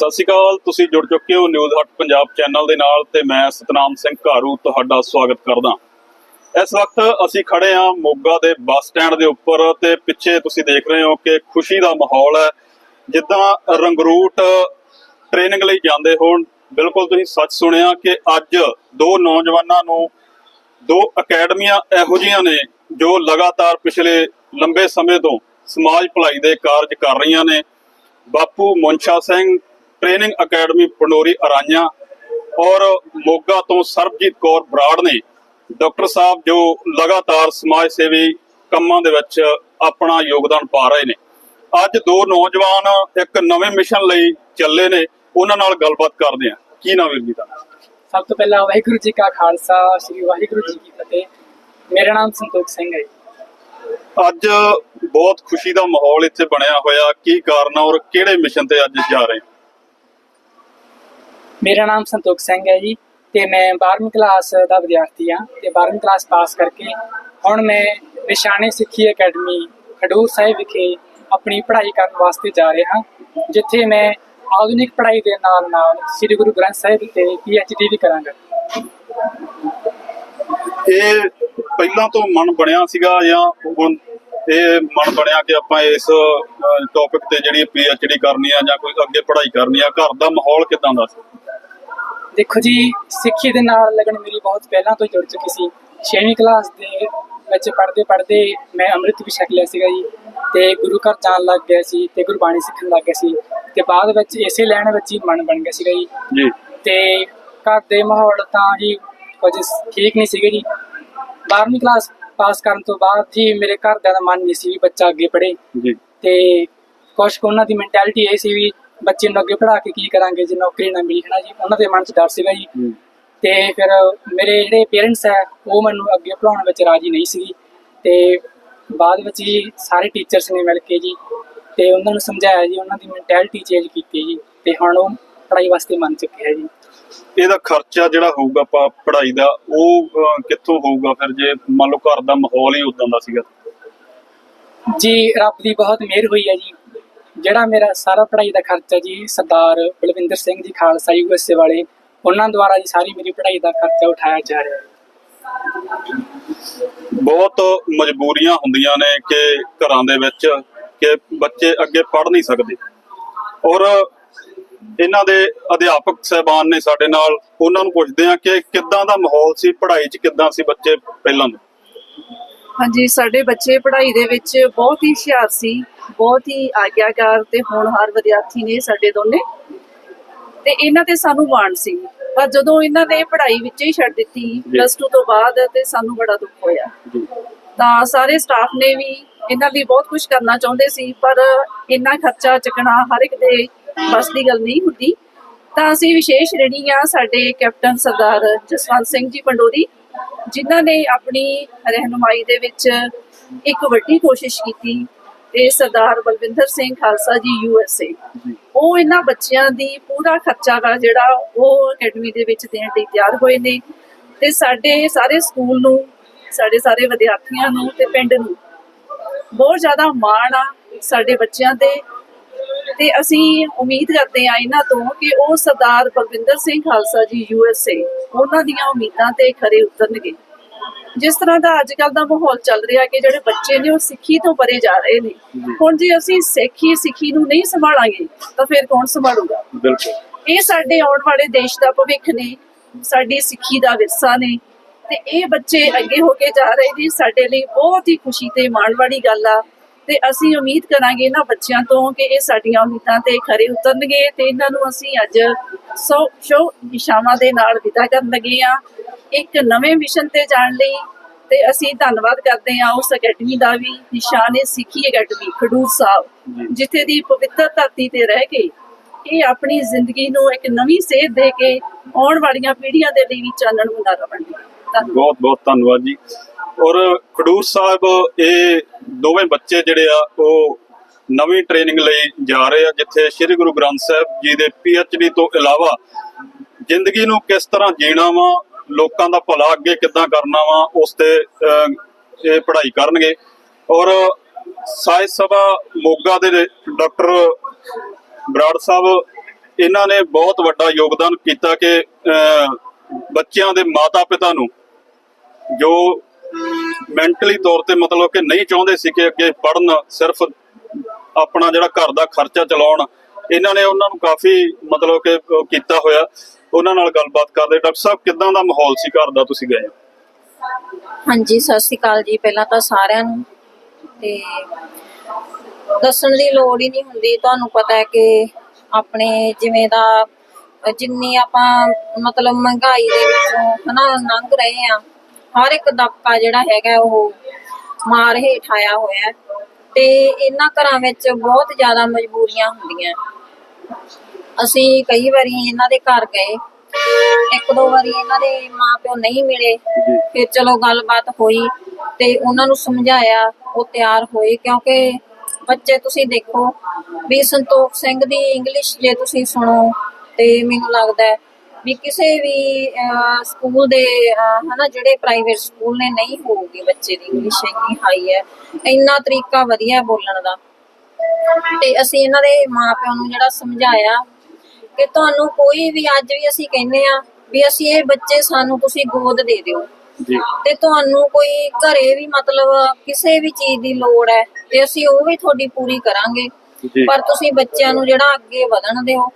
ਸਤਿ ਸ਼੍ਰੀ ਅਕਾਲ, ਤੁਸੀਂ ਜੁੜ ਚੁੱਕੇ ਹੋ ਨਿਊਜ਼ ਹਟ ਪੰਜਾਬ ਚੈਨਲ ਦੇ ਨਾਲ ਤੇ ਮੈਂ ਸਤਨਾਮ ਸਿੰਘ ਘਾਰੂ ਤੁਹਾਡਾ ਸਵਾਗਤ ਕਰਦਾ। ਇਸ ਵਕਤ ਅਸੀਂ ਖੜੇ ਹਾਂ ਮੋਗਾ ਦੇ ਬੱਸ ਸਟੈਂਡ ਦੇ ਉੱਪਰ ਤੇ ਪਿੱਛੇ ਤੁਸੀਂ ਦੇਖ ਰਹੇ ਹੋ ਕਿ ਖੁਸ਼ੀ ਦਾ ਮਾਹੌਲ ਹੈ। ਜਿੱਦਾਂ ਰੰਗਰੂਟ ਟ੍ਰੇਨਿੰਗ ਲਈ ਜਾਂਦੇ ਹੋਣ, ਬਿਲਕੁਲ ਤੁਸੀਂ ਸੱਚ ਸੁਣਿਆ ਕਿ ਅੱਜ ਦੋ ਨੌਜਵਾਨਾਂ ਨੂੰ, ਦੋ ਅਕੈਡਮੀਆਂ ਇਹੋ ਜਿਹੀਆਂ ਨੇ ਜੋ ਲਗਾਤਾਰ ਪਿਛਲੇ ਲੰਬੇ ਸਮੇਂ ਤੋਂ ਸਮਾਜ ਭਲਾਈ ਦੇ ਕਾਰਜ ਕਰ ਰਹੀਆਂ ਨੇ। ਬਾਪੂ ਮੁੰਸ਼ਾ ਸਿੰਘ ਟ੍ਰੇਨਿੰਗ ਅਕੈਡਮੀ ਪੰਡੋਰੀ ਅਰਾਈਆਂ ਔਰ ਮੋਗਾ ਤੋਂ ਸਰਬਜੀਤ ਕੌਰ ਬਰਾੜ ਨੇ ਡਾਕਟਰ ਸਾਹਿਬ ਜੋ ਲਗਾਤਾਰ ਸਮਾਜ ਸੇਵੀ ਕੰਮਾਂ ਦੇ ਵਿੱਚ ਆਪਣਾ ਯੋਗਦਾਨ ਪਾ ਰਹੇ ਨੇ। ਅੱਜ ਦੋ ਨੌਜਵਾਨ ਇੱਕ ਨਵੇਂ ਮਿਸ਼ਨ ਲਈ ਚੱਲੇ ਨੇ ਉਹਨਾਂ ਨਾਲ ਗੱਲਬਾਤ ਕਰਦੇ ਆ ਕੀ ਨਾਮ ਵੀਰ ਜੀ ਦਾ? ਸਭ ਤੋਂ ਪਹਿਲਾਂ ਵਾਹਿਗੁਰੂ ਜੀ ਕਾ ਖਾਲਸਾ ਸ੍ਰੀ ਵਾਹਿਗੁਰੂ ਜੀ ਕੀ ਫਤਿਹ। ਮੇਰਾ ਨਾਮ ਸੰਤੋਖ ਸਿੰਘ ਹੈ। ਅੱਜ ਬਹੁਤ ਖੁਸ਼ੀ ਦਾ ਮਾਹੌਲ ਇੱਥੇ ਬਣਿਆ ਹੋਇਆ। ਕੀ ਕਾਰਨ ਔਰ ਕਿਹੜੇ ਮਿਸ਼ਨ ਤੇ ਅੱਜ ਜਾ ਰਹੇ ਮੇਰਾ ਨਾਮ ਸੰਤੋਖ ਸਿੰਘ ਹੈ ਜੀ ਤੇ ਮੈਂ 12ਵੀਂ ਕਲਾਸ ਦਾ ਵਿਦਿਆਰਥੀ ਹਾਂ ਤੇ 12ਵੀਂ ਕਲਾਸ ਪਾਸ ਕਰਕੇ ਹੁਣ ਮੈਂ ਨਿਸ਼ਾਨੇ ਸਿੱਖੀ ਅਕੈਡਮੀ ਖਡੂਰ ਸਾਹਿਬ ਵਿਖੇ ਆਪਣੀ ਪੜ੍ਹਾਈ ਕਰਨ ਵਾਸਤੇ ਜਾ ਰਿਹਾ ਹਾਂ, ਜਿੱਥੇ ਮੈਂ ਆਧੁਨਿਕ ਪੜ੍ਹਾਈ ਦੇ ਨਾਲ ਨਾਲ ਸ੍ਰੀ ਗੁਰੂ ਗ੍ਰੰਥ ਸਾਹਿਬ ਤੇ ਡੀ ਵੀ ਕਰਾਂਗਾ। ਇਹ ਪਹਿਲਾਂ ਤੋਂ ਮਨ ਬਣਿਆ ਸੀਗਾ ਜਾਂ ਇਹ ਮਨ ਬਣਿਆ ਕਿ ਆਪਾਂ ਇਸ ਟੌਪਿਕ ਤੇ ਜਿਹੜੀ ਡੀ ਕਰਨੀ ਆ ਜਾਂ ਕੋਈ ਅੱਗੇ ਪੜ੍ਹਾਈ ਕਰਨੀ ਆ ਘਰ ਦਾ ਮਾਹੌਲ ਕਿਦਾਂ ਦਾ ਸੀ? ਦੇਖੋ ਜੀ ਸਿੱਖੀ ਦੇ ਨਾਲ ਲੱਗਣ ਮੇਰੀ ਬਹੁਤ ਪਹਿਲਾਂ ਤੋਂ ਜੁੜ ਚੁੱਕੀ ਸੀ। 6ਵੀਂ ਕਲਾਸ ਦੇ ਵਿੱਚ ਪੜ੍ਹਦੇ ਪੜ੍ਹਦੇ ਮੈਂ ਅੰਮ੍ਰਿਤ ਵੀ ਛਕ ਲਿਆ ਸੀਗਾ ਜੀ ਤੇ ਗੁਰੂ ਘਰ ਜਾਣ ਲੱਗ ਗਿਆ ਸੀ ਤੇ ਗੁਰਬਾਣੀ ਸਿੱਖਣ ਲੱਗ ਗਿਆ ਸੀ। ਤੇ ਬਾਅਦ ਵਿੱਚ ਇਸੇ ਲੈਣ ਵਿੱਚ ਹੀ ਮਨ ਬਣ ਗਿਆ ਸੀਗਾ ਜੀ। ਜੀ। ਤੇ ਘਰ ਦੇ ਮਾਹੌਲ ਤਾਂ ਜੀ ਕੁਝ ਠੀਕ ਨਹੀਂ ਸੀਗੇ ਜੀ। 12ਵੀਂ ਕਲਾਸ ਪਾਸ ਕਰਨ ਤੋਂ ਬਾਅਦ ਜੀ ਮੇਰੇ ਘਰਦਿਆਂ ਦਾ ਮਨ ਨਹੀਂ ਸੀ ਵੀ ਬੱਚਾ ਅੱਗੇ ਪੜ੍ਹੇ। ਜੀ। ਤੇ ਕੁਛ ਕੁ ਉਹਨਾਂ ਦੀ ਮੈਂਟੈਲਿਟੀ ਇਹ ਸੀ ਵੀ ਬੱਚੇ ਨੂੰ ਅੱਗੇ ਪੜ੍ਹਾ ਕੇ ਕੀ ਕਰਾਂਗੇ ਜੇ ਨੌਕਰੀ ਨਾ ਮਿਲੀ ਹੈ ਨਾ ਜੀ? ਉਹਨਾਂ ਦੇ ਮਨ 'ਚ ਡਰ ਸੀਗਾ ਜੀ। ਹੂੰ। ਤੇ ਫਿਰ ਮੇਰੇ ਜਿਹੜੇ ਪੇਰੈਂਟਸ ਹੈ ਉਹ ਮੈਨੂੰ ਅੱਗੇ ਪੜਾਉਣ ਵਿੱਚ ਰਾਜੀ ਨਹੀਂ ਸੀ ਤੇ ਬਾਅਦ ਵਿੱਚ ਜੀ ਸਾਰੇ ਟੀਚਰਸ ਨੇ ਮਿਲ ਕੇ ਜੀ ਤੇ ਉਹਨਾਂ ਨੂੰ ਸਮਝਾਇਆ ਜੀ ਉਹਨਾਂ ਦੀ ਮੈਂਟੈਲਿਟੀ ਚੇਂਜ ਕੀਤੀ ਜੀ ਤੇ ਹੁਣ ਉਹ ਪੜ੍ਹਾਈ ਵਾਸਤੇ ਮੰਨ ਚੁੱਕੇ ਹੈ ਜੀ। ਇਹਦਾ ਖਰਚਾ ਜਿਹੜਾ ਹੋਊਗਾ ਆਪਾਂ ਪੜ੍ਹਾਈ ਦਾ ਉਹ ਕਿੱਥੋਂ ਹੋਊਗਾ ਫਿਰ ਜੇ ਮੰਨ ਲਓ ਘਰ ਦਾ ਮਾਹੌਲ ਹੀ ਉਦਾਂ ਦਾ ਸੀਗਾ? ਜੀ ਰੱਬ ਦੀ ਬਹੁਤ ਮਿਹਰ ਹੋਈ ਹੈ ਜੀ। ਜਿਹੜਾ ਮੇਰਾ ਸਾਰਾ ਪੜ੍ਹਾਈ ਦਾ ਖਰਚਾ ਜੀ ਸਰਦਾਰ ਬਲਵਿੰਦਰ ਸਿੰਘ ਜੀ ਖਾਲਸਾ ਯੂਐਸਏ ਵਾਲੇ ਉਹਨਾਂ ਦੁਆਰਾ ਜੀ ਸਾਰੀ ਮੇਰੀ ਪੜ੍ਹਾਈ ਦਾ ਖਰਚਾ ਉਠਾਇਆ ਜਾ ਰਿਹਾ ਹੈ। ਬਹੁਤ ਮਜਬੂਰੀਆਂ ਹੁੰਦੀਆਂ ਨੇ ਕਿ ਘਰਾਂ ਦੇ ਵਿੱਚ ਕਿ ਬੱਚੇ ਅੱਗੇ ਪੜ੍ਹ ਨਹੀਂ ਸਕਦੇ। ਔਰ ਇਹਨਾਂ ਦੇ ਅਧਿਆਪਕ ਸਹਿਬਾਨ ਨੇ ਸਾਡੇ ਨਾਲ ਉਹਨਾਂ ਨੂੰ ਪੁੱਛਦੇ ਆ ਕਿ ਕਿੱਦਾਂ ਦਾ ਮਾਹੌਲ ਸੀ ਪੜ੍ਹਾਈ 'ਚ ਕਿੱਦਾਂ ਸੀ ਬੱਚੇ ਪਹਿਲਾਂ ਦੇ? ਹਾਂਜੀ ਸਾਡੇ ਬੱਚੇ ਪੜ੍ਹਾਈ ਦੇ ਵਿੱਚ ਬਹੁਤ ਹੀ ਹੁਸ਼ਿਆਰ ਸੀ ਬਹੁਤ ਹੀ ਆਗਿਆਕਾਰ ਤੇ ਹੋਣਹਾਰ ਵਿਦਿਆਰਥੀ ਨੇ ਸਾਡੇ ਦੋਨੇ। ਤੇ ਇਹਨਾਂ ਤੇ ਸਾਨੂੰ ਮਾਣ ਸੀ ਪਰ ਜਦੋਂ ਇਹਨਾਂ ਨੇ ਪੜ੍ਹਾਈ ਵਿੱਚ ਹੀ ਛੱਡ ਦਿੱਤੀ ਪਲੱਸ 2 ਤੋਂ ਬਾਅਦ ਤੇ ਸਾਨੂੰ ਬੜਾ ਦੁੱਖ ਹੋਇਆ। ਤਾਂ ਸਾਰੇ ਸਟਾਫ ਨੇ ਵੀ ਇਹਨਾਂ ਲਈ ਬਹੁਤ ਕੁਝ ਕਰਨਾ ਚਾਹੁੰਦੇ ਸੀ ਪਰ ਇੰਨਾ ਖਰਚਾ ਚੱਕਣਾ ਹਰ ਇੱਕ ਦੇ ਬਸ ਦੀ ਗੱਲ ਨਹੀਂ ਹੁੰਦੀ। ਤਾਂ ਅਸੀਂ ਵਿਸ਼ੇਸ਼ ਰਣੀ ਆ ਸਾਡੇ ਕੈਪਟਨ ਸਰਦਾਰ ਜਸਵੰਤ ਸਿੰਘ ਜੀ ਪੰਡੋਰੀ ਜਿਨ੍ਹਾਂ ਨੇ ਆਪਣੀ ਰਹਿਨੁਮਾਈ ਦੇ ਵਿੱਚ ਇੱਕ ਵੱਡੀ ਕੋਸ਼ਿਸ਼ ਕੀਤੀ ਤੇ ਸਰਦਾਰ ਬਲਵਿੰਦਰ ਸਿੰਘ ਖਾਲਸਾ ਜੀ ਯੂਐਸਏ ਉਹ ਇਹਨਾਂ ਬੱਚਿਆਂ ਦੀ ਪੂਰਾ ਖਰਚਾ ਵਾ ਜਿਹੜਾ ਉਹ ਅਕੈਡਮੀ ਦੇ ਵਿੱਚ ਦੇਣ ਲਈ ਤਿਆਰ ਹੋਏ ਨੇ ਤੇ ਸਾਡੇ ਸਾਰੇ ਸਕੂਲ ਨੂੰ ਸਾਡੇ ਸਾਰੇ ਵਿਦਿਆਰਥੀਆਂ ਨੂੰ ਤੇ ਪਿੰਡ ਨੂੰ ਬਹੁਤ ਜ਼ਿਆਦਾ ਮਾਣ ਆ ਸਾਡੇ ਬੱਚਿਆਂ ਤੇ ਤੇ ਅਸੀਂ ਉਮੀਦ ਕਰਦੇ ਆ ਇਹਨਾਂ ਤੋਂ ਕਿ ਉਹ ਸਰਦਾਰ ਬਲਵਿੰਦਰ ਸਿੰਘ ਖਾਲਸਾ ਜੀ ਯੂਐਸਏ ਉਹਨਾਂ ਦੀਆਂ ਉਮੀਦਾਂ ਤੇ ਖਰੇ ਉਤਰਨਗੇ। ਜਿਸ ਤਰ੍ਹਾਂ ਦਾ ਅੱਜ ਕੱਲ ਦਾ ਮਾਹੌਲ ਚੱਲ ਰਿਹਾ ਕਿ ਜਿਹੜੇ ਬੱਚੇ ਨੇ ਉਹ ਸਿੱਖੀ ਤੋਂ ਪਰੇ ਜਾ ਰਹੇ ਨੇ। ਹੁਣ ਜੇ ਅਸੀਂ ਸਿੱਖੀ ਸਿੱਖੀ ਨੂੰ ਨਹੀਂ ਸੰਭਾਲਾਂਗੇ ਤਾਂ ਫਿਰ ਕੌਣ ਸੰਭਾਲੂਗਾ? ਬਿਲਕੁਲ। ਇਹ ਸਾਡੇ ਆਉਣ ਵਾਲੇ ਦੇਸ਼ ਦਾ ਭਵਿੱਖ ਨੇ ਸਾਡੀ ਸਿੱਖੀ ਦਾ ਵਿਰਸਾ ਨੇ ਤੇ ਇਹ ਬੱਚੇ ਅੱਗੇ ਹੋ ਕੇ ਜਾ ਰਹੇ ਨੇ ਸਾਡੇ ਲਈ ਬਹੁਤ ਹੀ ਖੁਸ਼ੀ ਤੇ ਮਾਣ ਵਾਲੀ ਗੱਲ ਆ। ਤੇ ਅਸੀਂ ਉਮੀਦ ਕਰਾਂਗੇ ਇਹਨਾਂ ਬੱਚਿਆਂ ਤੋਂ ਕਿ ਇਹ ਸਾਡੀਆਂ ਉਮੀਦਾਂ ਤੇ ਖਰੇ ਉਤਰਨਗੇ ਤੇ ਇਹਨਾਂ ਨੂੰ ਅਸੀਂ ਅੱਜ ਸੌ ਸ਼ੋ ਇਸ਼ਾਵਾਂ ਦੇ ਨਾਲ ਵਿਦਾ ਕਰਨ ਲੱਗੇ ਆ ਇੱਕ ਨਵੇਂ ਮਿਸ਼ਨ ਤੇ ਜਾਣ ਲਈ ਤੇ ਅਸੀਂ ਧੰਨਵਾਦ ਕਰਦੇ ਹਾਂ ਉਸ ਅਕੈਡਮੀ ਦਾ ਵੀ ਨਿਸ਼ਾਨੇ ਸਿੱਖੀ ਅਕੈਡਮੀ ਖਡੂਰ ਸਾਹਿਬ ਜਿੱਥੇ ਦੀ ਪਵਿੱਤਰ ਧਰਤੀ ਤੇ ਰਹਿ ਕੇ ਇਹ ਆਪਣੀ ਜ਼ਿੰਦਗੀ ਨੂੰ ਇੱਕ ਨਵੀਂ ਸੇਧ ਦੇ ਕੇ ਆਉਣ ਵਾਲੀਆਂ ਪੀੜ੍ਹੀਆਂ ਦੇ ਲਈ ਵੀ ਚਾਨਣ ਮੁਨਾਰਾ ਬਣਦੀ ਹੈ ਬਹੁਤ ਬਹੁਤ ਧੰਨਵਾਦ ਜੀ। ਔਰ ਖਡੂਰ ਸਾਹਿਬ, ਇਹ ਦੋਵੇਂ ਬੱਚੇ ਜਿਹੜੇ ਆ, ਉਹ ਨਵੀਂ ਟ੍ਰੇਨਿੰਗ ਲਈ ਜਾ ਰਹੇ ਆ, ਜਿੱਥੇ ਸ੍ਰੀ ਗੁਰੂ ਗ੍ਰੰਥ ਸਾਹਿਬ ਜੀ ਦੇ ਪੀ ਐਚ ਡੀ ਤੋਂ ਇਲਾਵਾ ਜ਼ਿੰਦਗੀ ਨੂੰ ਕਿਸ ਤਰ੍ਹਾਂ ਜੀਣਾ ਵਾ, ਲੋਕਾਂ ਦਾ ਭਲਾ ਅੱਗੇ ਕਿੱਦਾਂ ਕਰਨਾ ਵਾ, ਉਸ ਤੇ ਇਹ ਪੜ੍ਹਾਈ ਕਰਨਗੇ। ਔਰ ਸਾਹਿਤ ਸਭਾ ਮੋਗਾ ਦੇ ਡਾਕਟਰ ਬਰਾੜ ਸਾਹਿਬ, ਇਹਨਾਂ ਨੇ ਬਹੁਤ ਵੱਡਾ ਯੋਗਦਾਨ ਕੀਤਾ ਕਿ ਬੱਚਿਆਂ ਦੇ ਮਾਤਾ-ਪਿਤਾ ਨੂੰ ਜੋ ਮੈਂਟਲੀ ਤੌਰ ਤੇ ਮਤਲਬ ਕਿ ਨਹੀਂ ਚਾਹੁੰਦੇ ਸੀ ਕਿ ਅੱਗੇ ਪੜਨ ਸਿਰਫ ਆਪਣਾ ਜਿਹੜਾ ਘਰ ਦਾ ਖਰਚਾ ਚਲਾਉਣ ਇਹਨਾਂ ਨੇ ਉਹਨਾਂ ਨੂੰ ਕਾਫੀ ਮਤਲਬ ਕਿ ਕੀਤਾ ਹੋਇਆ। ਉਹਨਾਂ ਨਾਲ ਗੱਲਬਾਤ ਕਰਦੇ ਡਾਕਟਰ ਸਾਹਿਬ ਕਿਦਾਂ ਦਾ ਮਾਹੌਲ ਸੀ ਘਰ ਦਾ? ਤੁਸੀਂ ਗਏ ਹਾਂਜੀ ਸਤਿ ਸ਼੍ਰੀ ਅਕਾਲ ਜੀ। ਪਹਿਲਾਂ ਤਾਂ ਸਾਰਿਆਂ ਨੂੰ ਤੇ ਦੱਸਣ ਦੀ ਲੋੜ ਹੀ ਨਹੀਂ ਹੁੰਦੀ। ਤੁਹਾਨੂੰ ਪਤਾ ਹੈ ਕਿ ਆਪਣੇ ਜਿਵੇਂ ਦਾ ਅ, ਜਿੰਨੀ ਆਪਾਂ ਮਤਲਬ ਮਹਿੰਗਾਈ ਦੇ ਵਿੱਚੋਂ ਹਨਾ ਲੰਘ ਰਹੇ ਆ ਹਰ ਇੱਕ ਦਬਕਾ ਜਿਹੜਾ ਹੈਗਾ ਉਹ ਮਾਰ ਹੇਠ ਆਇਆ ਹੋਇਆ ਹੈ ਤੇ ਇਹਨਾਂ ਘਰਾਂ ਵਿੱਚ ਬਹੁਤ ਜ਼ਿਆਦਾ ਮਜਬੂਰੀਆਂ ਹੁੰਦੀਆਂ। ਅਸੀਂ ਕਈ ਵਾਰੀ ਇਹਨਾਂ ਦੇ ਘਰ ਗਏ ਇੱਕ ਦੋ ਵਾਰੀ ਇਹਨਾਂ ਦੇ ਮਾਪਿਓ ਨਹੀਂ ਮਿਲੇ ਫਿਰ ਚਲੋ ਗੱਲਬਾਤ ਹੋਈ ਤੇ ਉਹਨਾਂ ਨੂੰ ਸਮਝਾਇਆ ਉਹ ਤਿਆਰ ਹੋਏ ਕਿਉਂਕਿ ਬੱਚੇ ਤੁਸੀਂ ਦੇਖੋ ਵੀ ਸੰਤੋਖ ਸਿੰਘ ਦੀ ਇੰਗਲਿਸ਼ ਜੇ ਤੁਸੀਂ ਸੁਣੋ ਤੇ ਮੈਨੂੰ ਲੱਗਦਾ ਹੈ ਵੀ ਕਿਸੇ ਵੀ ਸਕੂਲ ਦੇ ਹਨਾ ਜਿਹੜੇ ਪ੍ਰਾਈਵੇਟ ਸਕੂਲ ਨੇ ਨਹੀਂ ਹੋਊਗੀ ਬੱਚੇ ਦੀ ਇੰਗਲਿਸ਼ ਇੰਨੀ ਹਾਈ ਹੈ। ਇੰਨਾ ਤਰੀਕਾ ਵਧੀਆ ਬੋਲਣ ਦਾ। ਤੇ ਅਸੀਂ ਇਹਨਾਂ ਦੇ ਮਾਪਿਆਂ ਨੂੰ ਜਿਹੜਾ ਸਮਝਾਇਆ ਕਿ ਤੁਹਾਨੂੰ ਕੋਈ ਵੀ ਅੱਜ ਵੀ ਅਸੀਂ ਕਹਿੰਦੇ ਆ ਵੀ ਅਸੀਂ ਇਹ ਬੱਚੇ ਸਾਨੂੰ ਤੁਸੀਂ ਗੋਦ ਦੇ ਦਿਓ। ਜੀ। ਤੇ ਤੁਹਾਨੂੰ ਕੋਈ ਘਰੇ ਵੀ ਮਤਲਬ ਕਿਸੇ ਵੀ ਚੀਜ਼ ਦੀ ਲੋੜ ਹੈ ਤੇ ਅਸੀਂ ਉਹ ਵੀ ਤੁਹਾਡੀ ਪੂਰੀ ਕਰਾਂਗੇ। ਪਰ ਤੁਸੀਂ ਬੱਚਿਆਂ ਨੂੰ ਜਿਹੜਾ ਅੱਗੇ ਵਧਣ ਦਿਓ।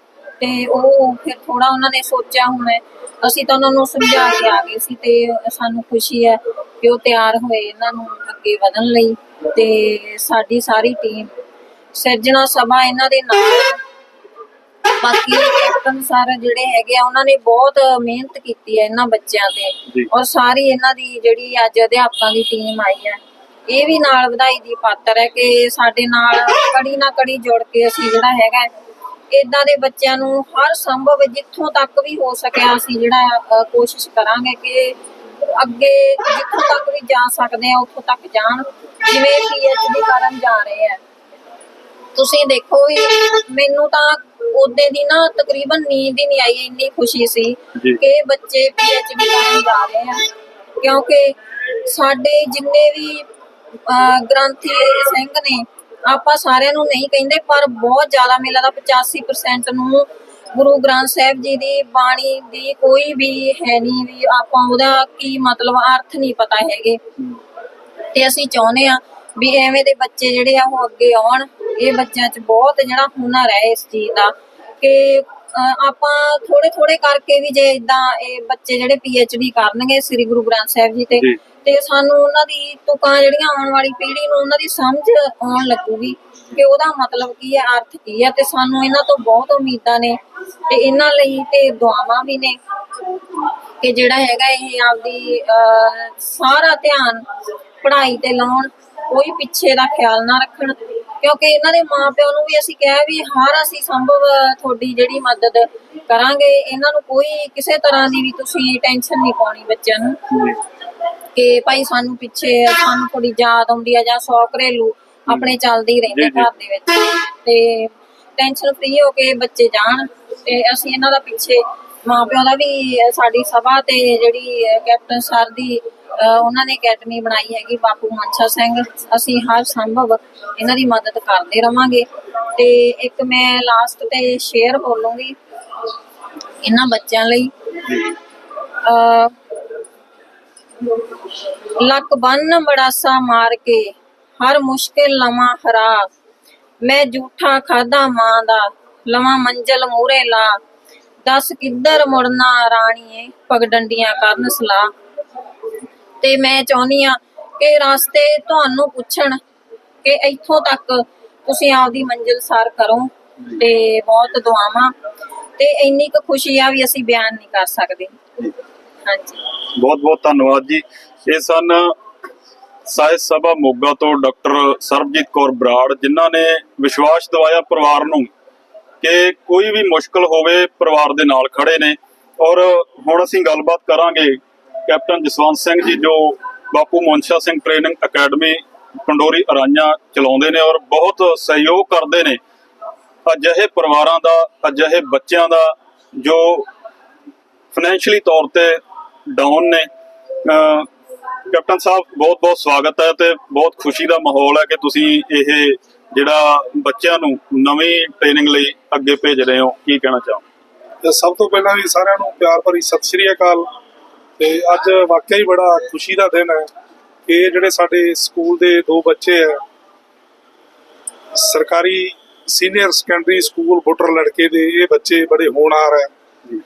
ਤੇ ਉਹ ਫਿਰ ਥੋੜਾ ਉਹਨਾਂ ਨੇ ਸੋਚਿਆ ਹੁਣ ਅਸੀਂ ਤਾਂ ਉਹਨਾਂ ਨੂੰ ਸਮਝਾ ਕੇ ਆ ਗਏ ਸੀ ਤੇ ਸਾਨੂੰ ਖੁਸ਼ੀ ਹੈ ਕਿ ਉਹ ਤਿਆਰ ਹੋਏ ਇਹਨਾਂ ਨੂੰ ਅੱਗੇ ਵਧਣ ਲਈ ਤੇ ਸਾਡੀ ਸਾਰੀ ਟੀਮ ਸਿਰਜਣਾ ਸਭਾ ਇਹਨਾਂ ਦੇ ਨਾਲ। ਬਾਕੀ ਕੈਪਟਨ ਸਰ ਜਿਹੜੇ ਹੈਗੇ ਆ ਉਹਨਾਂ ਨੇ ਬਹੁਤ ਮਿਹਨਤ ਕੀਤੀ ਹੈ ਇਹਨਾਂ ਬੱਚਿਆਂ। ਤੇ ਔਰ ਸਾਰੀ ਇਹਨਾਂ ਦੀ ਜਿਹੜੀ ਅੱਜ ਅਧਿਆਪਕਾਂ ਦੀ ਟੀਮ ਆਈ ਹੈ ਇਹ ਵੀ ਨਾਲ ਵਧਾਈ ਦੀ ਪਾਤਰ ਹੈ ਕਿ ਸਾਡੇ ਨਾਲ ਕੜੀ ਨਾ ਕੜੀ ਜੁੜ ਕੇ ਅਸੀਂ ਜਿਹੜਾ ਹੈਗਾ ਇਦਾਂ ਦੇ ਬੱਚਿਆਂ ਨੂੰ ਹਰ ਸੰਭਵ ਜਿੱਥੋਂ ਤੱਕ ਵੀ ਹੋ ਸਕਿਆ ਅਸੀਂ ਜਿਹੜਾ ਕੋਸ਼ਿਸ਼ ਕਰਾਂਗੇ ਕਿ ਅੱਗੇ ਜਿੱਥੋਂ ਤੱਕ ਵੀ ਜਾ ਸਕਦੇ ਆ ਉੱਥੋਂ ਤੱਕ ਜਾਣ ਜਿਵੇਂ ਪੀਐਚਡੀ ਕਰਨ ਜਾ ਰਹੇ ਆ ਤੁਸੀਂ ਦੇਖੋ ਵੀ ਮੈਨੂੰ ਤਾਂ ਉਹਦੇ ਦੀ ਨਾ ਤਕਰੀਬਨ ਨੀਂਦ ਹੀ ਨਹੀਂ ਆਈ ਇੰਨੀ ਖੁਸ਼ੀ ਸੀ। ਕਿ ਬੱਚੇ ਪੀਐਚਡੀ ਕਰਨ ਜਾ ਰਹੇ ਆ ਕਿਉਂਕਿ ਸਾਡੇ ਜਿੰਨੇ ਵੀ ਗ੍ਰੰਥੀ ਸਿੰਘ ਨੇ ਆਪਾਂ ਸਾਰਿਆਂ ਨੂੰ ਨਹੀਂ ਕਹਿੰਦੇ, ਪਰ ਬਹੁਤ ਜ਼ਿਆਦਾ ਮੇਲਾ ਦਾ 85% ਨੂੰ ਗੁਰੂ ਗ੍ਰੰਥ ਸਾਹਿਬ ਜੀ ਦੀ ਬਾਣੀ ਦੀ ਕੋਈ ਵੀ ਹੈ ਨਹੀਂ ਵੀ ਆਪਾਂ ਉਹਦਾ ਕੀ ਮਤਲਬ ਅਰਥ ਨਹੀਂ ਪਤਾ ਹੈਗੇ। ਤੇ ਅਸੀਂ ਚਾਹੁੰਦੇ ਆ ਵੀ ਐਵੇਂ ਦੇ ਬੱਚੇ ਜਿਹੜੇ ਆ ਉਹ ਅੱਗੇ ਆਉਣ। ਇਹ ਬੱਚਿਆਂ 'ਚ ਬਹੁਤ ਜਿਹੜਾ ਹੁਨਰ ਹੈ ਇਸ ਚੀਜ਼ ਦਾ ਕਿ ਆਪਾਂ ਥੋੜੇ ਥੋੜੇ ਕਰਕੇ ਵੀ ਜੇ ਇਦਾਂ ਇਹ ਬੱਚੇ ਜਿਹੜੇ ਡੀ ਕਰਨਗੇ ਸ੍ਰੀ ਗੁਰੂ ਗ੍ਰੰਥ ਸਾਹਿਬ ਜੀ ਤੇ ਤੇ ਸਾਨੂੰ ਉਹਨਾਂ ਦੀ ਤੁਕਾਂ ਜਿਹੜੀਆਂ ਆਉਣ ਵਾਲੀ ਪੀੜ੍ਹੀ ਨੂੰ ਉਹਨਾਂ ਦੀ ਸਮਝ ਆਉਣ ਲੱਗੂਗੀ ਕਿ ਉਹਦਾ ਮਤਲਬ ਕੀ ਹੈ, ਅਰਥ ਕੀ ਹੈ ਤੇ ਸਾਨੂੰ ਇਹਨਾਂ ਤੋਂ ਬਹੁਤ ਉਮੀਦਾਂ ਨੇ ਤੇ ਇਹਨਾਂ ਲਈ ਤੇ ਦੁਆਵਾਂ ਵੀ ਨੇ ਕਿ ਜਿਹੜਾ ਹੈਗਾ ਇਹ ਆਪਦੀ ਸਾਰਾ ਧਿਆਨ ਪੜ੍ਹਾਈ ਤੇ ਲਾਉਣ, ਕੋਈ ਪਿੱਛੇ ਦਾ ਖਿਆਲ ਨਾ ਰੱਖਣ ਕਿਉਂਕਿ ਇਹਨਾਂ ਦੇ ਮਾਪਿਆਂ ਨੂੰ ਵੀ ਅਸੀਂ ਕਿਹਾ ਵੀ ਹਰ ਅਸੀਂ ਸੰਭਵ ਤੁਹਾਡੀ ਜਿਹੜੀ ਮਦਦ ਕਰਾਂਗੇ, ਇਹਨਾਂ ਨੂੰ ਕੋਈ ਕਿਸੇ ਤਰ੍ਹਾਂ ਦੀ ਵੀ ਤੁਸੀਂ ਟੈਨਸ਼ਨ ਨਹੀਂ ਪਾਉਣੀ ਬੱਚਿਆਂ ਨੂੰ। ਕਿ ਭਾਈ ਸਾਨੂੰ ਪਿੱਛੇ ਸਾਨੂੰ ਥੋੜੀ ਯਾਦ ਆਉਂਦੀ ਆ ਜਾਂ ਸੌ ਘਰੇਲੂ ਆਪਣੇ ਚੱਲਦੇ ਹੀ ਰਹਿੰਦੇ। ਘਰ ਦੇ ਵਿੱਚ। ਤੇ ਟੈਨਸ਼ਨ ਫ੍ਰੀ ਹੋ ਕੇ ਬੱਚੇ ਜਾਣ ਤੇ ਅਸੀਂ ਇਹਨਾਂ ਦਾ ਪਿੱਛੇ ਮਾਪਿਆਂ ਦਾ ਵੀ ਸਾਡੀ ਸਭਾ ਤੇ ਜਿਹੜੀ ਕੈਪਟਨ ਸਰ ਦੀ ਉਹਨਾਂ ਨੇ ਅਕੈਡਮੀ ਬਣਾਈ ਹੈਗੀ ਬਾਪੂ ਮਨਸ਼ਾ ਸਿੰਘ। ਅਸੀਂ ਹਰ ਸੰਭਵ ਇਹਨਾਂ ਦੀ ਮਦਦ ਕਰਦੇ ਰਵਾਂਗੇ। ਤੇ ਇੱਕ ਮੈਂ ਲਾਸਟ ਤੇ ਸ਼ੇਅਰ ਬੋਲੂੰਗੀ ਇਹਨਾਂ ਬੱਚਿਆਂ ਲਈ। ਅਹ ਲੱਕ ਬੰਨ ਮੜਾਸਾ ਮਾਰ ਕੇ, ਹਰ ਮੁਸ਼ਕਿਲ ਲਵਾਂ ਹਰਾ। ਮੈਂ ਝੂਠਾ ਖਾਦਾ ਮਾਂ ਦਾ, ਲਵਾਂ ਮੰਜ਼ਲ ਮੂਰੇ ਲਾ। ਦੱਸ ਕਿੱਧਰ ਮੁੜਨਾ ਰਾਣੀਏ ਪਗਡੰਡੀਆਂ ਕਰਨ ਸਲਾਹ। ਤੇ ਮੈਂ ਚਾਹੁੰਦੀ ਆ ਕਿ ਰਸਤੇ ਤੁਹਾਨੂੰ ਪੁੱਛਣ ਕਿ ਇੱਥੋਂ ਤੱਕ ਤੁਸੀਂ ਆਪਦੀ ਮੰਜ਼ਿਲ ਸਾਰ ਕਰੋ ਤੇ ਬਹੁਤ ਦੁਆਵਾਂ। ਤੇ ਇੰਨੀ ਕੁ ਖੁਸ਼ੀ ਆ ਵੀ ਅਸੀਂ ਬਿਆਨ ਨਹੀਂ ਕਰ ਸਕਦੇ। ਬਹੁਤ ਬਹੁਤ ਧੰਨਵਾਦ ਜੀ। ਇਹ ਸਨ ਸਾਹਿਤ ਸਭਾ ਮੋਗਾ ਤੋਂ ਡਾਕਟਰ ਸਰਬਜੀਤ ਕੌਰ ਬਰਾੜ, ਜਿਨ੍ਹਾਂ ਨੇ ਵਿਸ਼ਵਾਸ ਦਿਵਾਇਆ ਪਰਿਵਾਰ ਨੂੰ ਕਿ ਕੋਈ ਵੀ ਮੁਸ਼ਕਲ ਹੋਵੇ ਪਰਿਵਾਰ ਦੇ ਨਾਲ ਖੜੇ ਨੇ। ਔਰ ਹੁਣ ਅਸੀਂ ਗੱਲਬਾਤ ਕਰਾਂਗੇ ਕੈਪਟਨ ਜਸਵੰਤ ਸਿੰਘ ਜੀ, ਜੋ ਬਾਪੂ ਮੋਨਸ਼ਾ ਸਿੰਘ ਟ੍ਰੇਨਿੰਗ ਅਕੈਡਮੀ ਪੰਡੋਰੀ ਅਰਾਈਆਂ ਚਲਾਉਂਦੇ ਨੇ ਔਰ ਬਹੁਤ ਸਹਿਯੋਗ ਕਰਦੇ ਨੇ। ਅਜਿਹੇ ਪਰਿਵਾਰਾਂ ਦਾ, ਅਜਿਹੇ ਬੱਚਿਆਂ ਦਾ ਜੋ ਫਾਈਨੈਂਸ਼ੀਅਲੀ ਤੌਰ ਤੇ ਡਾਊਨ ਨੇ। ਕੈਪਟਨ ਸਾਹਿਬ, ਬਹੁਤ ਬਹੁਤ ਸਵਾਗਤ ਹੈ ਤੇ ਬਹੁਤ ਖੁਸ਼ੀ ਦਾ ਮਾਹੌਲ ਹੈ ਕਿ ਤੁਸੀਂ ਇਹ ਜਿਹੜਾ ਬੱਚਿਆਂ ਨੂੰ ਨਵੀਂ ਟ੍ਰੇਨਿੰਗ ਲਈ ਅੱਗੇ ਭੇਜ ਰਹੇ ਹੋ। ਕੀ ਕਹਿਣਾ ਚਾਹੋ ਤੇ ਸਭ ਤੋਂ ਪਹਿਲਾਂ ਵੀ ਸਾਰਿਆਂ ਨੂੰ ਪਿਆਰ ਭਰੀ ਸਤਿ ਸ਼੍ਰੀ ਅਕਾਲ। ਤੇ ਅੱਜ ਵਾਕਿਆ ਹੀ ਬੜਾ ਖੁਸ਼ੀ ਦਾ ਦਿਨ ਹੈ ਕਿ ਜਿਹੜੇ ਸਾਡੇ ਸਕੂਲ ਦੇ ਦੋ ਬੱਚੇ ਹੈ, ਸਰਕਾਰੀ ਸੀਨੀਅਰ ਸੈਕੰਡਰੀ ਸਕੂਲ ਬੁੱਟਰ ਲੜਕੇ ਦੇ, ਇਹ ਬੱਚੇ ਬੜੇ ਹੋਣਹਾਰ ਹੈ।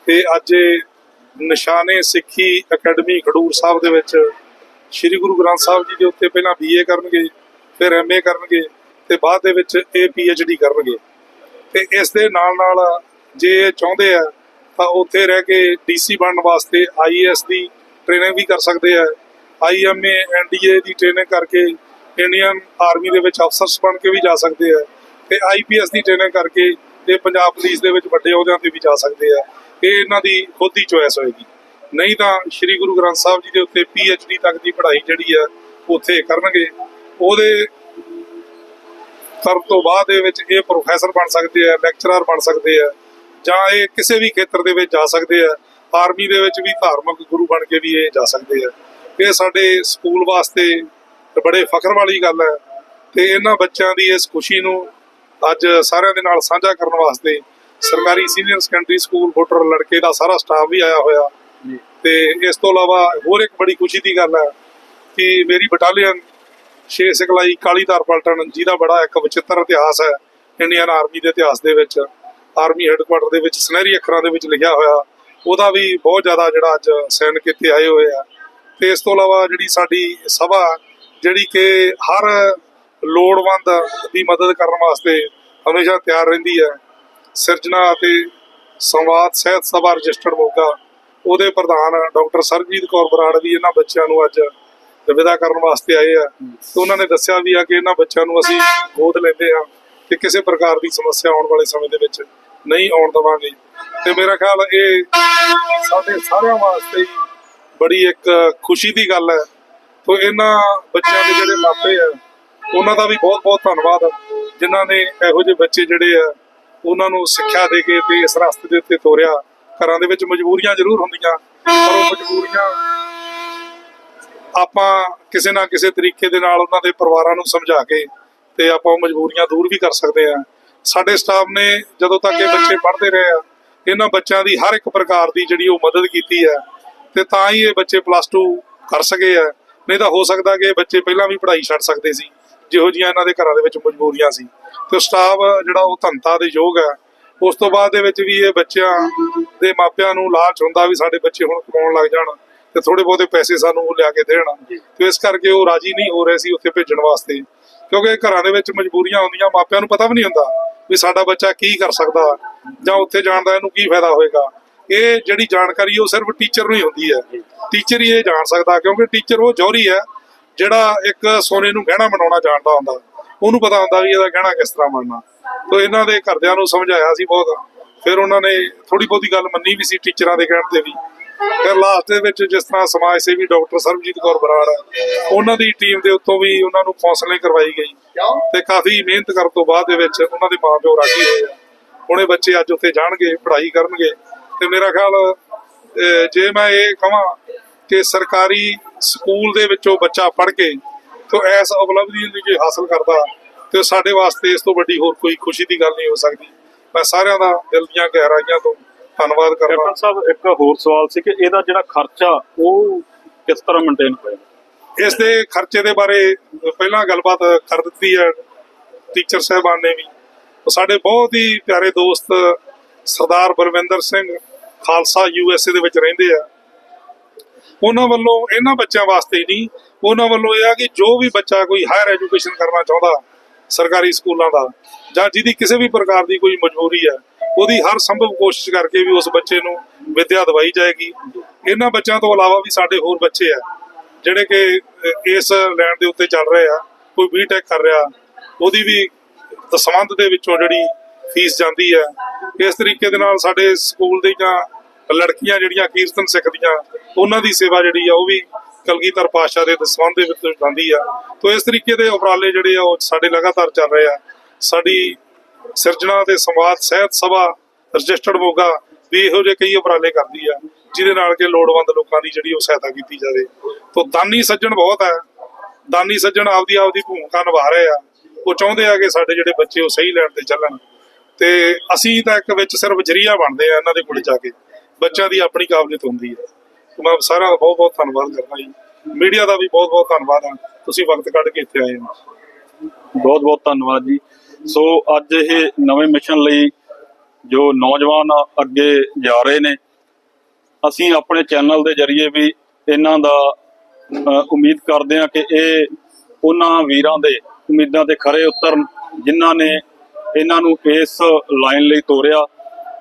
ਤੇ ਅੱਜ ਨਿਸ਼ਾਨੇ ਸਿੱਖੀ ਅਕੈਡਮੀ ਖਡੂਰ ਸਾਹਿਬ ਦੇ ਵਿੱਚ। ਸ੍ਰੀ ਗੁਰੂ ਗ੍ਰੰਥ ਸਾਹਿਬ ਜੀ ਦੇ ਉੱਤੇ ਪਹਿਲਾਂ ਬੀਏ ਕਰਨਗੇ, ਫਿਰ ਐਮਏ ਕਰਨਗੇ ਤੇ ਬਾਅਦ ਦੇ ਵਿੱਚ ਇਹ ਪੀਐਚਡੀ ਕਰਨਗੇ। ਤੇ ਇਸ ਦੇ ਨਾਲ ਨਾਲ ਜੇ ਇਹ ਚਾਹੁੰਦੇ ਆ, ਤਾਂ ਉੱਥੇ ਰਹਿ ਕੇ ਡੀਸੀ ਬਣਨ ਵਾਸਤੇ ਆਈਐਸ ਦੀ ਟ੍ਰੇਨਿੰਗ ਵੀ ਕਰ ਸਕਦੇ ਆ। ਆਈਐਮਏ ਐਨਡੀਏ ਦੀ ਟ੍ਰੇਨਿੰਗ ਕਰਕੇ ਇੰਡੀਅਨ ਆਰਮੀ ਦੇ ਵਿੱਚ ਅਫਸਰਸ ਬਣ ਕੇ ਵੀ ਜਾ ਸਕਦੇ ਆ। ਤੇ ਆਈਪੀਐਸ ਦੀ ਟ੍ਰੇਨਿੰਗ ਕਰਕੇ ਇਹ ਪੰਜਾਬ ਪੁਲਿਸ ਦੇ ਵਿੱਚ ਵੱਡੇ ਅਹੁਦਿਆਂ ਤੇ ਵੀ ਜਾ ਸਕਦੇ ਆ। ਇਹ ਇਹਨਾਂ ਦੀ ਖੁਦ ਦੀ ਚੋਇਸ ਹੋਏਗੀ। ਨਹੀਂ ਤਾਂ ਸ੍ਰੀ ਗੁਰੂ ਗ੍ਰੰਥ ਸਾਹਿਬ ਜੀ ਦੇ ਉੱਤੇ ਪੀਐਚਡੀ ਤੱਕ ਦੀ ਪੜ੍ਹਾਈ ਜਿਹੜੀ ਆ, ਉੱਥੇ ਕਰਨਗੇ। ਉਹਦੇ ਕਰਨ ਤੋਂ ਬਾਅਦ ਦੇ ਵਿੱਚ ਇਹ ਪ੍ਰੋਫੈਸਰ ਬਣ ਸਕਦੇ ਆ ਲੈਕਚਰਰ ਬਣ ਸਕਦੇ ਆ, ਜਾਂ ਇਹ ਕਿਸੇ ਵੀ ਖੇਤਰ ਦੇ ਵਿੱਚ ਜਾ ਸਕਦੇ ਆ। ਆਰਮੀ ਦੇ ਵਿੱਚ ਵੀ ਧਾਰਮਿਕ ਗੁਰੂ ਬਣ ਕੇ ਵੀ ਇਹ ਜਾ ਸਕਦੇ ਆ। ਇਹ ਸਾਡੇ ਸਕੂਲ ਵਾਸਤੇ ਬੜੇ ਫਖਰ ਵਾਲੀ ਗੱਲ ਹੈ ਤੇ ਇਹਨਾਂ ਬੱਚਿਆਂ ਦੀ ਇਸ ਖੁਸ਼ੀ ਨੂੰ ਅੱਜ ਸਾਰਿਆਂ ਦੇ ਨਾਲ ਸਾਂਝਾ ਕਰਨ ਵਾਸਤੇ ਸਰਕਾਰੀ ਸੀਨੀਅਰ ਸੈਕੰਡਰੀ ਸਕੂਲ ਬੋਟਰ ਲੜਕੇ ਦਾ ਸਾਰਾ ਸਟਾਫ ਵੀ ਆਇਆ ਹੋਇਆ। ਤੇ ਇਸ ਤੋਂ ਇਲਾਵਾ ਹੋਰ ਇੱਕ ਬੜੀ ਖੁਸ਼ੀ ਦੀ ਗੱਲ ਹੈ ਕਿ ਮੇਰੀ ਬਟਾਲੀਅਨ ਛੇ ਸਿਖਲਾਈ ਕਾਲੀਦਾਰ ਪਲਟਨ ਜਿਹਦਾ ਬੜਾ ਇੱਕ ਵਿਚਿੱਤਰ ਇਤਿਹਾਸ ਹੈ ਇੰਡੀਅਨ ਆਰਮੀ ਦੇ ਇਤਿਹਾਸ ਦੇ ਵਿੱਚ। ਆਰਮੀ ਹੈੱਡਕੁਆਟਰ ਦੇ ਵਿੱਚ ਸੁਨਹਿਰੀ ਅੱਖਰਾਂ ਦੇ ਵਿੱਚ ਲਿਖਿਆ ਹੋਇਆ। ਉਹਦਾ ਵੀ ਬਹੁਤ ਜ਼ਿਆਦਾ ਜਿਹੜਾ ਅੱਜ ਸੈਨਿਕ ਇੱਥੇ ਆਏ ਹੋਏ ਆ। ਤੇ ਇਸ ਤੋਂ ਇਲਾਵਾ ਜਿਹੜੀ ਸਾਡੀ ਸਭਾ ਜਿਹੜੀ ਕਿ ਹਰ ਲੋੜਵੰਦ ਦੀ ਮਦਦ ਕਰਨ ਵਾਸਤੇ ਹਮੇਸ਼ਾ ਤਿਆਰ ਰਹਿੰਦੀ ਹੈ। ਸਿਰਜਣਾ ਅਤੇ ਸੰਵਾਦ ਸਹਿਤ ਸਭਾ ਰਜਿਸਟਰਡ ਮੋਗਾ ਉਹਦੇ ਪ੍ਰਧਾਨ ਡਾਕਟਰ ਸਰਜੀਤ ਕੌਰ ਬਰਾੜ ਵੀ ਇਹਨਾਂ ਬੱਚਿਆਂ ਨੂੰ ਅੱਜ ਵਿਦਾ ਕਰਨ ਵਾਸਤੇ ਆਏ ਆ। ਤੇ ਉਹਨਾਂ ਨੇ ਦੱਸਿਆ ਵੀ ਆ ਕਿ ਇਹਨਾਂ ਬੱਚਿਆਂ ਨੂੰ ਅਸੀਂ ਗੋਦ ਲੈਂਦੇ ਹਾਂ ਤੇ ਕਿਸੇ ਪ੍ਰਕਾਰ ਦੀ ਸਮੱਸਿਆ ਆਉਣ ਵਾਲੇ ਸਮੇਂ ਦੇ ਵਿੱਚ ਨਹੀਂ ਆਉਣ ਦੇਵਾਂਗੇ। ਤੇ ਮੇਰਾ ਖਿਆਲ ਇਹ ਸਾਡੇ ਸਾਰਿਆਂ ਵਾਸਤੇ ਬੜੀ ਇੱਕ ਖੁਸ਼ੀ ਦੀ ਗੱਲ ਹੈ। ਤੋਂ ਇਹਨਾਂ ਬੱਚਿਆਂ ਦੇ ਜਿਹੜੇ ਮਾਪੇ ਆ, ਉਹਨਾਂ ਦਾ ਵੀ ਬਹੁਤ ਬਹੁਤ ਧੰਨਵਾਦ ਜਿਨ੍ਹਾਂ ਨੇ ਇਹੋ ਜਿਹੇ ਬੱਚੇ ਜਿਹੜੇ ਆ ਉਹਨਾਂ ਨੂੰ ਸਿੱਖਿਆ ਦੇ ਕੇ ਤੇ ਇਸ ਰਸਤੇ ਦੇ ਉੱਤੇ ਤੋਰਿਆ। ਘਰਾਂ ਦੇ ਵਿੱਚ ਮਜਬੂਰੀਆਂ ਜ਼ਰੂਰ ਹੁੰਦੀਆਂ, ਪਰ ਉਹ ਮਜਬੂਰੀਆਂ ਆਪਾਂ ਕਿਸੇ ਨਾ ਕਿਸੇ ਤਰੀਕੇ ਦੇ ਨਾਲ ਉਹਨਾਂ ਦੇ ਪਰਿਵਾਰਾਂ ਨੂੰ ਸਮਝਾ ਕੇ ਤੇ ਆਪਾਂ ਉਹ ਮਜਬੂਰੀਆਂ ਦੂਰ ਵੀ ਕਰ ਸਕਦੇ ਆ ਸਾਡੇ ਸਟਾਫ ਨੇ ਜਦੋਂ ਤੱਕ ਇਹ ਬੱਚੇ ਪੜ੍ਹਦੇ ਰਹੇ ਆ, ਇਹਨਾਂ ਬੱਚਿਆਂ ਦੀ ਹਰ ਇੱਕ ਪ੍ਰਕਾਰ ਦੀ ਜਿਹੜੀ ਉਹ ਮਦਦ ਕੀਤੀ ਹੈ ਤੇ ਤਾਂ ਹੀ ਇਹ ਬੱਚੇ ਪਲੱਸ 2 ਕਰ ਸਕੇ ਆ। ਨਹੀਂ ਤਾਂ ਹੋ ਸਕਦਾ ਕਿ ਇਹ ਬੱਚੇ ਪਹਿਲਾਂ ਵੀ ਪੜ੍ਹਾਈ ਛੱਡ ਸਕਦੇ ਸੀ। ਜਿਹੋ ਜਿਹੀਆਂ ਇਹਨਾਂ ਦੇ ਘਰਾਂ ਦੇ ਵਿੱਚ ਮਜਬੂਰੀਆਂ ਸੀ। ਤੇ ਸਟਾਫ ਜਿਹੜਾ ਉਹ ਧੰਤਾ ਦੇ ਯੋਗ ਹੈ। ਉਸ ਤੋਂ ਬਾਅਦ ਦੇ ਵਿੱਚ ਵੀ ਇਹ ਬੱਚਿਆਂ ਦੇ ਮਾਪਿਆਂ ਨੂੰ ਲਾਲਚ ਹੁੰਦਾ ਵੀ ਸਾਡੇ ਬੱਚੇ ਹੁਣ ਕਮਾਉਣ ਲੱਗ ਜਾਣ ਤੇ ਥੋੜੇ ਬਹੁਤੇ ਪੈਸੇ ਸਾਨੂੰ ਉਹ ਲਿਆ ਕੇ ਦੇਣ। ਤੇ ਇਸ ਕਰਕੇ ਉਹ ਰਾਜੀ ਨਹੀਂ ਹੋ ਰਹੇ ਸੀ ਉੱਥੇ ਭੇਜਣ ਵਾਸਤੇ। ਕਿਉਂਕਿ ਘਰਾਂ ਦੇ ਵਿੱਚ ਮਜਬੂਰੀਆਂ ਹੁੰਦੀਆਂ, ਮਾਪਿਆਂ ਨੂੰ ਪਤਾ ਵੀ ਨਹੀਂ ਹੁੰਦਾ ਵੀ ਸਾਡਾ ਬੱਚਾ ਕੀ ਕਰ ਸਕਦਾ ਜਾਂ ਉੱਥੇ ਜਾਣ ਦਾ ਇਹਨੂੰ ਕੀ ਫਾਇਦਾ ਹੋਏਗਾ। ਇਹ ਜਿਹੜੀ ਜਾਣਕਾਰੀ ਉਹ ਸਿਰਫ ਟੀਚਰ ਨੂੰ ਹੀ ਹੁੰਦੀ ਹੈ। ਟੀਚਰ ਹੀ ਇਹ ਜਾਣ ਸਕਦਾ ਕਿਉਂਕਿ ਟੀਚਰ ਉਹ ਜੌਹਰੀ ਹੈ। ਜਿਹੜਾ ਇੱਕ ਸੋਨੇ ਨੂੰ ਗਹਿਣਾ ਬਣਾਉਣਾ ਜਾਣਦਾ ਹੁੰਦਾ, ਉਹਨੂੰ ਪਤਾ ਹੁੰਦਾ ਵੀ ਇਹਦਾ ਗਹਿਣਾ ਕਿਸ ਤਰ੍ਹਾਂ ਬਣਨਾ। ਤੋ ਇਹਨਾਂ ਦੇ ਘਰਦਿਆਂ ਨੂੰ ਸਮਝਾਇਆ ਸੀ ਬਹੁਤ। ਫਿਰ ਉਹਨਾਂ ਨੇ ਥੋੜੀ ਬਹੁਤੀ ਗੱਲ ਮੰਨੀ ਵੀ ਸੀ ਟੀਚਰਾਂ ਦੇ ਕਹਿਣ ਤੇ ਵੀ। ਫਿਰ ਲਾਸਟ ਦੇ ਵਿੱਚ ਜਿਸ ਤਰ੍ਹਾਂ ਸਮਾਜ ਸੇਵੀ ਡਾਕਟਰ ਸਰਬਜੀਤ ਕੌਰ ਬਰਾੜ ਹੈ ਉਹਨਾਂ ਦੀ ਟੀਮ ਦੇ ਉੱਤੋਂ ਵੀ ਉਹਨਾਂ ਨੂੰ ਕਾਉਂਸਲਿੰਗ ਕਰਵਾਈ ਗਈ। ਤੇ ਕਾਫੀ ਮਿਹਨਤ ਕਰਨ ਤੋਂ ਬਾਅਦ ਦੇ ਵਿੱਚ ਉਹਨਾਂ ਦੇ ਮਾਪਿਓ ਰਾਜੀ ਹੋਏ। ਆ ਬੱਚੇ ਅੱਜ ਉੱਥੇ ਜਾਣਗੇ, ਪੜ੍ਹਾਈ ਕਰਨਗੇ। ਤੇ ਮੇਰਾ ਖਿਆਲ ਜੇ ਮੈਂ ਇਹ ਕਹਾਂ ਕਿ ਸਰਕਾਰੀ ਸਕੂਲ ਦੇ ਵਿੱਚੋਂ ਬੱਚਾ ਪੜ੍ਹ ਕੇ ਤੋਂ ਐਸ ਉਪਲਬਧੀ ਨੂੰ ਜੇ ਹਾਸਲ ਕਰਦਾ ਤੇ ਸਾਡੇ ਵਾਸਤੇ ਇਸ ਤੋਂ ਵੱਡੀ ਹੋਰ ਕੋਈ ਖੁਸ਼ੀ ਦੀ ਗੱਲ ਨਹੀਂ ਹੋ ਸਕਦੀ। ਮੈਂ ਸਾਰਿਆਂ ਦਾ ਦਿਲ ਦੀਆਂ ਗਹਿਰਾਈਆਂ ਤੋਂ ਧੰਨਵਾਦ ਕਰਦਾ। ਕੈਪਟਨ ਸਾਹਿਬ ਇੱਕ ਹੋਰ ਸਵਾਲ ਸੀ ਕਿ ਇਹਦਾ ਜਿਹੜਾ ਖਰਚਾ ਉਹ ਕਿਸ ਤਰ੍ਹਾਂ ਮੇਨਟੇਨ ਹੋਏਗਾ ਇਸ ਦੇ ਖਰਚੇ ਦੇ ਬਾਰੇ ਪਹਿਲਾਂ ਗੱਲਬਾਤ ਕਰ ਦਿੱਤੀ ਹੈ ਟੀਚਰ ਸਾਹਿਬਾਨ ਨੇ ਵੀ। ਸਾਡੇ ਬਹੁਤ ਹੀ ਪਿਆਰੇ ਦੋਸਤ ਸਰਦਾਰ ਬਲਵਿੰਦਰ ਸਿੰਘ ਖਾਲਸਾ ਯੂਐਸਏ ਦੇ ਵਿੱਚ ਰਹਿੰਦੇ ਆ। ਉਹਨਾਂ ਵੱਲੋਂ ਇਹਨਾਂ ਬੱਚਿਆਂ ਵਾਸਤੇ ਨਹੀਂ, ਉਹਨਾਂ ਵੱਲੋਂ ਇਹ ਆ ਕਿ ਜੋ ਵੀ ਬੱਚਾ ਕੋਈ ਹਾਇਰ ਐਜੂਕੇਸ਼ਨ ਕਰਨਾ ਚਾਹੁੰਦਾ ਸਰਕਾਰੀ ਸਕੂਲਾਂ ਦਾ ਜਾਂ ਜਿਹਦੀ ਕਿਸੇ ਵੀ ਪ੍ਰਕਾਰ ਦੀ ਕੋਈ ਮਜਬੂਰੀ ਹੈ, ਉਹਦੀ ਹਰ ਸੰਭਵ ਕੋਸ਼ਿਸ਼ ਕਰਕੇ ਵੀ ਉਸ ਬੱਚੇ ਨੂੰ ਵਿੱਦਿਆ ਦਵਾਈ ਜਾਏਗੀ। ਇਹਨਾਂ ਬੱਚਿਆਂ ਤੋਂ ਇਲਾਵਾ ਵੀ ਸਾਡੇ ਹੋਰ ਬੱਚੇ ਆ, ਜਿਹੜੇ ਕਿ ਇਸ ਲੈਣ ਦੇ ਉੱਤੇ ਚੱਲ ਰਹੇ ਆ, ਕੋਈ ਬੀਟੈਕ ਕਰ ਰਿਹਾ, ਉਹਦੀ ਵੀ ਦਸਵੰਧ ਦੇ ਵਿੱਚੋਂ ਜਿਹੜੀ ਫੀਸ ਜਾਂਦੀ ਹੈ, ਇਸ ਤਰੀਕੇ ਦੇ ਨਾਲ ਸਾਡੇ ਸਕੂਲ ਦੀਆਂ ਲੜਕੀਆਂ ਜਿਹੜੀਆਂ ਕੀਰਤਨ ਸਿੱਖਦੀਆਂ, ਉਹਨਾਂ ਦੀ ਸੇਵਾ ਜਿਹੜੀ ਆ ਉਹ ਵੀ ਕਲਗੀਧਰ ਪਾਤਸ਼ਾਹ ਦੇ ਦਸਵੰਧ ਦੇ ਵਿੱਚ ਜਾਂਦੀ ਆ। ਤੋਂ ਇਸ ਤਰੀਕੇ ਦੇ ਉਪਰਾਲੇ ਜਿਹੜੇ ਆ, ਉਹ ਸਾਡੇ ਲਗਾਤਾਰ ਚੱਲ ਰਹੇ ਆ। ਸਾਡੀ ਸਿਰਜਣਾ ਤੇ ਸੰਵਾਦ ਸਹਿਤ ਸਭਾ, ਰਜਿਸਟਰਡ ਮੋਗਾ ਵੀ ਇਹੋ ਜਿਹੇ ਕਈ ਉਪਰਾਲੇ ਕਰਦੀ ਆ, ਜਿਹਦੇ ਨਾਲ ਕਿ ਲੋੜਵੰਦ ਲੋਕਾਂ ਦੀ ਜਿਹੜੀ ਉਹ ਸਹਾਇਤਾ ਕੀਤੀ ਜਾਵੇ। ਤੋਂ ਦਾਨੀ ਸੱਜਣ ਬਹੁਤ ਹੈ ਦਾਨੀ ਸੱਜਣ ਆਪਦੀ ਆਪਦੀ ਭੂਮਿਕਾ ਨਿਭਾ ਰਹੇ ਆ। ਉਹ ਚਾਹੁੰਦੇ ਆ ਕਿ ਸਾਡੇ ਜਿਹੜੇ ਬੱਚੇ ਉਹ ਸਹੀ ਲੈਣ ਤੇ ਚੱਲਣ। ਤੇ ਅਸੀਂ ਤਾਂ ਇੱਕ ਵਿੱਚ ਸਿਰਫ ਜਰੀਆ ਬਣਦੇ ਆ ਇਹਨਾਂ ਦੇ ਕੋਲ ਜਾ ਕੇ। ਬੱਚਿਆਂ ਦੀ ਆਪਣੀ ਕਾਬਲੀਅਤ ਹੁੰਦੀ ਹੈ। ਤੇ ਮੈਂ ਸਾਰਿਆਂ ਦਾ ਬਹੁਤ ਬਹੁਤ ਧੰਨਵਾਦ ਕਰਦਾ ਜੀ। ਮੀਡੀਆ ਦਾ ਵੀ ਬਹੁਤ ਬਹੁਤ ਧੰਨਵਾਦ ਆ। ਤੁਸੀਂ ਵਕਤ ਕੱਢ ਕੇ ਇੱਥੇ ਆਏ ਹੋ। ਬਹੁਤ ਬਹੁਤ ਧੰਨਵਾਦ ਜੀ। ਸੋ ਅੱਜ ਇਹ ਨਵੇਂ ਮਿਸ਼ਨ ਲਈ ਜੋ ਨੌਜਵਾਨ ਅੱਗੇ ਜਾ ਰਹੇ ਨੇ, ਅਸੀਂ ਆਪਣੇ ਚੈਨਲ ਦੇ ਜ਼ਰੀਏ ਵੀ ਇਹਨਾਂ ਦਾ ਉਮੀਦ ਕਰਦੇ ਹਾਂ ਕਿ ਇਹ ਉਹਨਾਂ ਵੀਰਾਂ ਦੇ ਉਮੀਦਾਂ ਤੇ ਖਰੇ ਉਤਰਨ, ਜਿਨ੍ਹਾਂ ਨੇ ਇਹਨਾਂ ਨੂੰ ਇਸ ਲਾਈਨ ਲਈ ਤੋਰਿਆ।